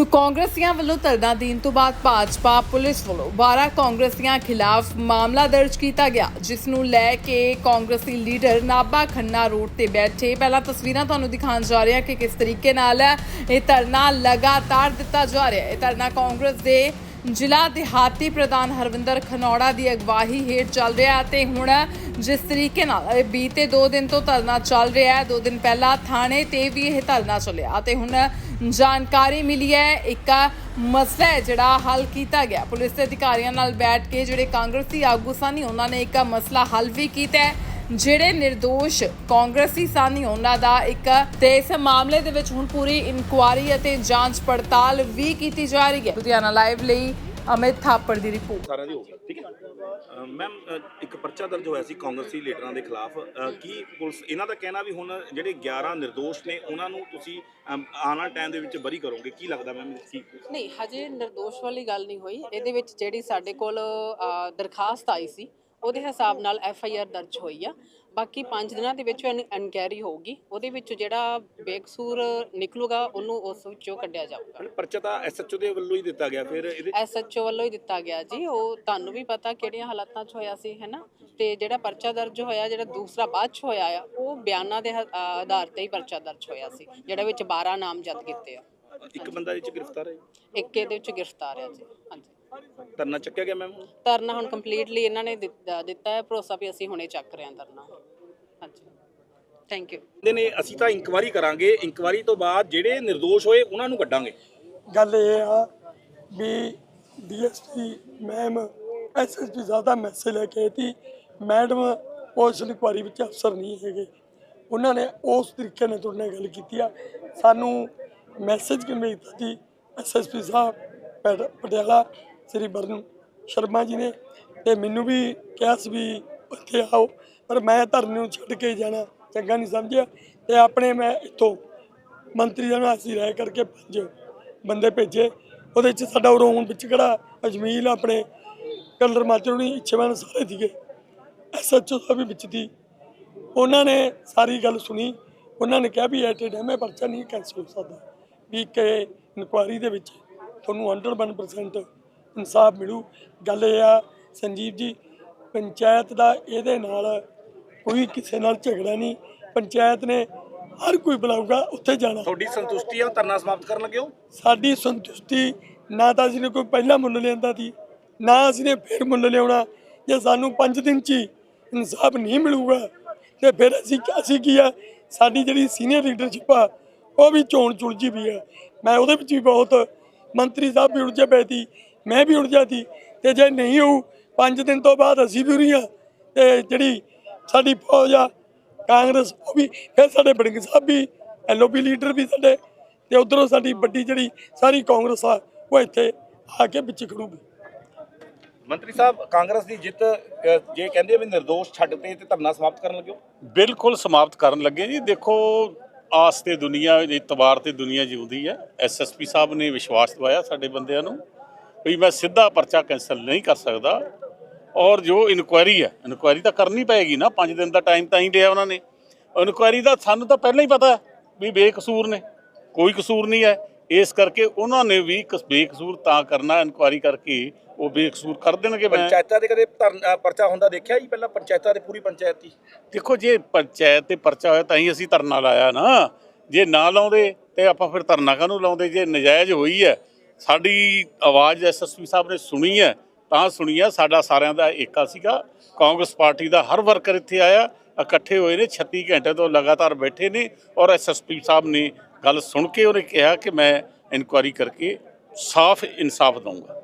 ਸੋ ਕਾਂਗਰਸੀਆਂ ਵੱਲੋਂ ਧਰਨਾ ਦੇਣ ਤੋਂ ਬਾਅਦ ਭਾਜਪਾ ਪੁਲਿਸ ਵੱਲੋਂ 12 ਕਾਂਗਰਸੀਆਂ ਖਿਲਾਫ ਮਾਮਲਾ ਦਰਜ ਕੀਤਾ ਗਿਆ, ਜਿਸ ਨੂੰ ਲੈ ਕੇ ਕਾਂਗਰਸੀ ਲੀਡਰ ਨਾਬਾ ਖੰਨਾ ਰੋਡ ਤੇ ਬੈਠੇ। ਪਹਿਲਾਂ ਤਸਵੀਰਾਂ ਤੁਹਾਨੂੰ ਦਿਖਾਉਣ ਜਾ ਰਿਹਾ ਕਿ ਕਿਸ ਤਰੀਕੇ ਨਾਲ ਇਹ ਧਰਨਾ ਲਗਾਤਾਰ ਦਿੱਤਾ ਜਾ ਰਿਹਾ ਹੈ। ਇਹ ਧਰਨਾ ਕਾਂਗਰਸ ਦੇ ਜ਼ਿਲ੍ਹਾ ਦਿਹਾਤੀ ਪ੍ਰਧਾਨ ਹਰਵਿੰਦਰ ਖਨੌੜਾ ਦੀ ਅਗਵਾਈ ਹੇਠ ਚੱਲ ਰਿਹਾ ਅਤੇ ਹੁਣ ਜਿਸ ਤਰੀਕੇ ਨਾਲ ਇਹ ਬੀਤੇ 2 ਦਿਨ ਤੋਂ ਧਰਨਾ ਚੱਲ ਰਿਹਾ ਹੈ 2 ਦਿਨ ਪਹਿਲਾਂ ਥਾਣੇ ਤੇ ਵੀ ਇਹ ਧਰਨਾ ਚੱਲਿਆ ਅਤੇ ਹੁਣ ਜਾਣਕਾਰੀ ਮਿਲੀ ਹੈ, ਇੱਕ ਮਸਲਾ ਹੈ ਜਿਹੜਾ ਹੱਲ ਕੀਤਾ ਗਿਆ। ਪੁਲਿਸ ਦੇ ਅਧਿਕਾਰੀਆਂ ਨਾਲ ਬੈਠ ਕੇ ਜਿਹੜੇ ਕਾਂਗਰਸੀ ਆਗੂ ਸਨ, ਉਹਨਾਂ ਨੇ ਇੱਕ ਮਸਲਾ ਹੱਲ ਵੀ ਕੀਤਾ ਹੈ। ਜਿਹੜੇ નિર્ਦੋਸ਼ ਕਾਂਗਰਸੀ ਸਾਨੀ ਉਹਨਾਂ ਦਾ ਇੱਕ ਤੇ ਇਸ ਮਾਮਲੇ ਦੇ ਵਿੱਚ ਹੁਣ ਪੂਰੀ ਇਨਕੁਆਰੀ ਅਤੇ ਜਾਂਚ ਪੜਤਾਲ ਵੀ ਕੀਤੀ ਜਾ ਰਹੀ ਹੈ। ਲੁਧਿਆਣਾ ਲਾਈਵ ਲਈ ਅਮਿਤ ਥਾਪੜ ਦੀ ਰਿਪੋਰਟ। ਸਾਰਿਆਂ ਦੀ ਹੋ ਗਈ ਠੀਕ ਹੈ। ਮੈਮ ਇੱਕ ਪਰਚਾ ਦਰਜ ਹੋਇਆ ਸੀ ਕਾਂਗਰਸੀ ਲੀਡਰਾਂ ਦੇ ਖਿਲਾਫ। ਕੀ ਪੁਲਿਸ ਇਹਨਾਂ ਦਾ ਕਹਿਣਾ ਵੀ ਹੁਣ ਜਿਹੜੇ 11 ਨਿਰਦੋਸ਼ ਨੇ ਉਹਨਾਂ ਨੂੰ ਤੁਸੀਂ ਆਉਣ ਟਾਈਮ ਦੇ ਵਿੱਚ ਬਰੀ ਕਰੋਗੇ? ਕੀ ਲੱਗਦਾ ਮੈਮ ਕੀ ਨਹੀਂ ਹਜੇ ਨਿਰਦੋਸ਼ ਵਾਲੀ ਗੱਲ ਨਹੀਂ ਹੋਈ। ਇਹਦੇ ਵਿੱਚ ਜਿਹੜੀ ਸਾਡੇ ਕੋਲ ਦਰਖਾਸਤ ਆਈ ਸੀ ਉਹਦੇ ਹਿਸਾਬ ਨਾਲ ਐਫ ਆਈ ਆਰ ਦਰਜ ਹੋਈ ਆ। ਬਾਕੀ 5 ਦਿਨਾਂ ਦੇ ਵਿੱਚ ਇਨਕੁਆਇਰੀ ਹੋਊਗੀ। ਉਹਦੇ ਵਿੱਚ ਜਿਹੜਾ ਬੇਕਸੂਰ ਨਿਕਲੂਗਾ ਉਹਨੂੰ ਉਸ ਵਿੱਚੋਂ ਕੱਢਿਆ ਜਾਊਗਾ। ਪਰਚਾ ਤਾਂ ਐਸਐਚਓ ਦੇ ਵੱਲੋਂ ਹੀ ਦਿੱਤਾ ਗਿਆ ਫਿਰ ਇਹਦੇ ਐਸ ਐਚ ਓ ਵੱਲੋਂ ਹੀ ਦਿੱਤਾ ਗਿਆ ਜੀ। ਉਹ ਤੁਹਾਨੂੰ ਵੀ ਪਤਾ ਕਿਹੜੀਆਂ ਹਾਲਾਤਾਂ 'ਚ ਹੋਇਆ ਸੀ ਹੈਨਾ? ਤੇ ਜਿਹੜਾ ਪਰਚਾ ਦਰਜ ਹੋਇਆ ਜਿਹੜਾ ਦੂਸਰਾ ਬਾਅਦ 'ਚ ਹੋਇਆ ਆ ਉਹ ਬਿਆਨਾਂ ਦੇ ਹ- ਆਧਾਰ ਤੇ ਹੀ ਪਰਚਾ ਦਰਜ ਹੋਇਆ ਸੀ ਜਿਹੜਾ ਵਿੱਚ 12 ਨਾਮਜ਼ਦ ਕੀਤੇ ਆ। ਇੱਕ ਬੰਦਾ ਇਹ ਚ ਗ੍ਰਿਫਤਾਰ ਹੈ ਇੱਕ ਇਹਦੇ ਵਿੱਚ ਗ੍ਰਿਫਤਾਰ ਆ ਜੀ ਹਾਂਜੀ। ਧਰਨਾ ਚੱਕਿਆ ਗਿਆ ਮੈਮ ਧਰਨਾ ਹੁਣ ਕੰਪਲੀਟਲੀ ਇਹਨਾਂ ਨੇ ਦਿੱਤਾ ਦਿੱਤਾ ਹੈ ਭਰੋਸਾ ਵੀ ਅਸੀਂ ਹੁਣੇ ਚੱਕ ਰਹੇ ਹਾਂ ਧਰਨਾ। ਹਾਂਜੀ। ਥੈਂਕ ਯੂ ਕਹਿੰਦੇ ਨੇ ਅਸੀਂ ਤਾਂ ਇਨਕੁਆਰੀ ਕਰਾਂਗੇ ਇਨਕੁਆਰੀ ਤੋਂ ਬਾਅਦ ਜਿਹੜੇ ਨਿਰਦੋਸ਼ ਹੋਏ ਉਹਨਾਂ ਨੂੰ ਕੱਢਾਂਗੇ। ਗੱਲ ਇਹ ਆ ਵੀ ਡੀਐਸਪੀ ਮੈਮ ਐਸਐਸਪੀ ਜ਼ਿਆਦਾ ਮੈਸੇਜ ਲੈ ਕੇ ਆਈ ਮੈਡਮ ਪੁਲਿਸ ਇਨਕੁਆਰੀ ਵਿੱਚ ਅਫਸਰ ਨਹੀਂ ਹੈਗੇ। ਉਹਨਾਂ ਨੇ ਉਸ ਤਰੀਕੇ ਨਾਲ ਤੁਹਾਡੇ ਨਾਲ ਗੱਲ ਕੀਤੀ ਆ। ਸਾਨੂੰ ਮੈਸੇਜ ਕਿਵੇਂ ਦਿੱਤਾ ਸੀ? ਐਸਐਸਪੀ ਸਾਹਿਬ ਪਟ- ਪਟਿਆਲਾ ਸ੍ਰੀ ਬਰਨ ਸ਼ਰਮਾ ਜੀ ਨੇ ਤੇ ਮੈਨੂੰ ਵੀ ਕਿਹਾ ਸੀ ਵੀ ਇੱਥੇ ਆਓ, ਪਰ ਮੈਂ ਧਰਨੇ ਨੂੰ ਛੱਡ ਕੇ ਜਾਣਾ ਚੰਗਾ ਨਹੀਂ ਸਮਝਿਆ ਤੇ ਆਪਣੇ ਮੈਂ ਇੱਥੋਂ ਮੰਤਰੀ ਦਾ ਨਾਲ ਅਸੀਂ ਰਹਿ ਕਰਕੇ ਪੰਜ ਬੰਦੇ ਭੇਜੇ। ਉਹਦੇ ਚ ਸਾਡਾ ਰੋਣ ਵਿੱਚ ਕਿਹੜਾ ਅਜਮੀਲ ਆਪਣੇ ਕਲਰ ਮਾਚਰੋਣੀ ਇੱਛੇਵਾਨ ਸਾਰੇ ਸੀਗੇ। ਐਸਐਚਓ ਸਾਹਿਬ ਵੀ ਵਿੱਚ ਸੀ। ਉਹਨਾਂ ਨੇ ਸਾਰੀ ਗੱਲ ਸੁਣੀ। ਉਹਨਾਂ ਨੇ ਕਿਹਾ ਵੀ ਐਟ ਡੈਮੇ ਪਰਚਾ ਨਹੀਂ ਕੈਂਸਲ ਹੋ ਸਕਦਾ। ਵੀ ਕਿ ਇਨਕੁਆਰੀ ਦੇ ਵਿੱਚ ਤੁਹਾਨੂੰ 101% ਇਨਸਾਫ ਮਿਲੂ। ਗੱਲ ਇਹ ਆ ਸੰਜੀਵ ਜੀ ਪੰਚਾਇਤ ਦਾ ਇਹਦੇ ਨਾਲ ਕੋਈ ਕਿਸੇ ਨਾਲ ਝਗੜਾ ਨਹੀਂ। ਪੰਚਾਇਤ ਨੇ ਹਰ ਕੋਈ ਬੁਲਾਊਗਾ ਉੱਥੇ ਜਾਣਾ। ਤੁਹਾਡੀ ਸੰਤੁਸ਼ਟੀ ਆ ਧਰਨਾ ਸਮਾਪਤ ਕਰਨ ਲੱਗੇ ਹੋ? ਸਾਡੀ ਸੰਤੁਸ਼ਟੀ ਨਾ ਤਾਂ ਅਸੀਂ ਨੇ ਕੋਈ ਪਹਿਲਾਂ ਮੁੱਲ ਲਿਆਂਦਾ ਸੀ ਨਾ ਅਸੀਂ ਨੇ ਫਿਰ ਮੁੱਲ ਲਿਆਉਣਾ। ਜੇ ਸਾਨੂੰ 5 ਦਿਨ ਚ ਇਨਸਾਫ ਨਹੀਂ ਮਿਲੂਗਾ ਤੇ ਫਿਰ ਅਸੀਂ ਅਸੀਂ ਕੀ ਆ? ਸਾਡੀ ਜਿਹੜੀ ਸੀਨੀਅਰ ਲੀਡਰਸ਼ਿਪ ਆ ਉਹ ਵੀ ਚੋਣ ਚੁਲਝੀ ਵੀ ਆ। ਮੈਂ ਉਹਦੇ ਵਿੱਚ ਵੀ ਬਹੁਤ ਮੰਤਰੀ ਸਾਹਿਬ ਵੀ ਉਲਝੇ ਪਏ ਸੀ। ਮੈਂ ਵੀ ਉਲਝਿਆ ਸੀ ਤੇ ਜੇ ਨਹੀਂ ਹੋਊ 5 ਦਿਨ ਤੋਂ ਬਾਅਦ ਅਸੀਂ ਵੀ ਉਰੀ ਆ ਤੇ ਜਿਹੜੀ ਸਾਡੀ ਫੌਜ ਆ ਕਾਂਗਰਸ ਉਹ ਵੀ ਫਿਰ ਸਾਡੇ ਬੜਿੰਗ ਸਾਹਿਬ ਵੀ ਐਲਓਪੀ ਲੀਡਰ ਵੀ ਸਾਡੇ ਤੇ ਉਧਰੋਂ ਸਾਡੀ ਵੱਡੀ ਜਿਹੜੀ ਸਾਰੀ ਕਾਂਗਰਸ ਆ ਉਹ ਇੱਥੇ ਆ ਕੇ ਵਿੱਚ ਖੜੂਗੀ। ਮੰਤਰੀ ਸਾਹਿਬ ਕਾਂਗਰਸ ਦੀ ਜਿੱਤ ਜੇ ਕਹਿੰਦੇ ਵੀ ਨਿਰਦੋਸ਼ ਛੱਡਤੇ ਤੇ ਧਰਨਾ ਸਮਾਪਤ ਕਰਨ ਲੱਗੇ ਬਿਲਕੁਲ ਸਮਾਪਤ ਕਰਨ ਲੱਗੇ ਜੀ। ਦੇਖੋ ਆਸ ਤੇ ਦੁਨੀਆ ਇਤਬਾਰ ਤੇ ਦੁਨੀਆ ਜਿਉਂਦੀ ਹੈ। ਐਸਐਸਪੀ ਸਾਹਿਬ ਨੇ ਵਿਸ਼ਵਾਸ ਦਿਵਾਇਆ ਸਾਡੇ ਬੰਦਿਆਂ ਨੂੰ। ਵੀ ਮੈਂ ਸਿੱਧਾ ਪਰਚਾ ਕੈਂਸਲ ਨਹੀਂ ਕਰ ਸਕਦਾ। ਔਰ ਜੋ ਇਨਕੁਆਇਰੀ ਹੈ ਇਨਕੁਆਇਰੀ ਤਾਂ ਕਰਨੀ ਪਏਗੀ ਨਾ 5 ਦਿਨ ਦਾ ਟਾਈਮ ਤਾਂ ਹੀ ਲਿਆ ਉਹਨਾਂ ਨੇ। ਇਨਕੁਆਇਰੀ ਦਾ ਸਾਨੂੰ ਤਾਂ ਪਹਿਲਾਂ ਹੀ ਪਤਾ ਹੈ ਵੀ ਬੇਕਸੂਰ ਨੇ। ਕੋਈ ਕਸੂਰ ਨਹੀਂ ਹੈ। ਇਸ ਕਰਕੇ ਉਹਨਾਂ ਨੇ ਵੀ ਕਸ- ਬੇਕਸੂਰ ਤਾਂ ਕਰਨਾ ਇਨਕੁਆਇਰੀ ਕਰਕੇ ਉਹ ਬੇਕਸੂਰ ਕਰ ਦੇਣਗੇ ਪੰਚਾਇਤਾਂ ਦੇ ਕਦੇ ਪਰਚਾ ਹੁੰਦਾ ਦੇਖਿਆ ਜੀ ਪਹਿਲਾਂ? ਪੰਚਾਇਤਾਂ ਦੇ ਪੂਰੀ ਪੰਚਾਇਤ ਦੀ? ਦੇਖੋ ਜੇ ਪੰਚਾਇਤ ਤੇ ਪਰਚਾ ਹੋਇਆ ਤਾਂ ਹੀ ਅਸੀਂ ਧਰਨਾ ਲਾਇਆ ਨਾ। ਜੇ ਨਾ ਲਾਉਂਦੇ ਤੇ ਆਪਾਂ ਫਿਰ ਧਰਨਾ ਕਾਹਨੂੰ ਲਾਉਂਦੇ? ਜੇ ਨਜਾਇਜ਼ ਹੋਈ ਹੈ ਸਾਡੀ ਆਵਾਜ਼ ਐਸਐਸਪੀ ਸਾਹਿਬ ਨੇ ਸੁਣੀ ਹੈ, ਤਾਂ ਸੁਣੀ ਹੈ। ਸਾਡਾ ਸਾਰਿਆਂ ਦਾ ਏਕਾ ਸੀਗਾ। ਕਾਂਗਰਸ ਪਾਰਟੀ ਦਾ ਹਰ ਵਰਕਰ ਇੱਥੇ ਆਇਆ, ਇਕੱਠੇ ਹੋਏ ਨੇ 36 ਘੰਟੇ ਤੋਂ ਲਗਾਤਾਰ ਬੈਠੇ ਨੇ ਔਰ ਐਸਐਸਪੀ ਸਾਹਿਬ ਨੇ ਗੱਲ ਸੁਣ ਕੇ ਉਹਨੇ ਕਿਹਾ ਕਿ ਮੈਂ ਇਨਕੁਆਇਰੀ ਕਰਕੇ ਸਾਫ਼ ਇਨਸਾਫ ਦਊਂਗਾ।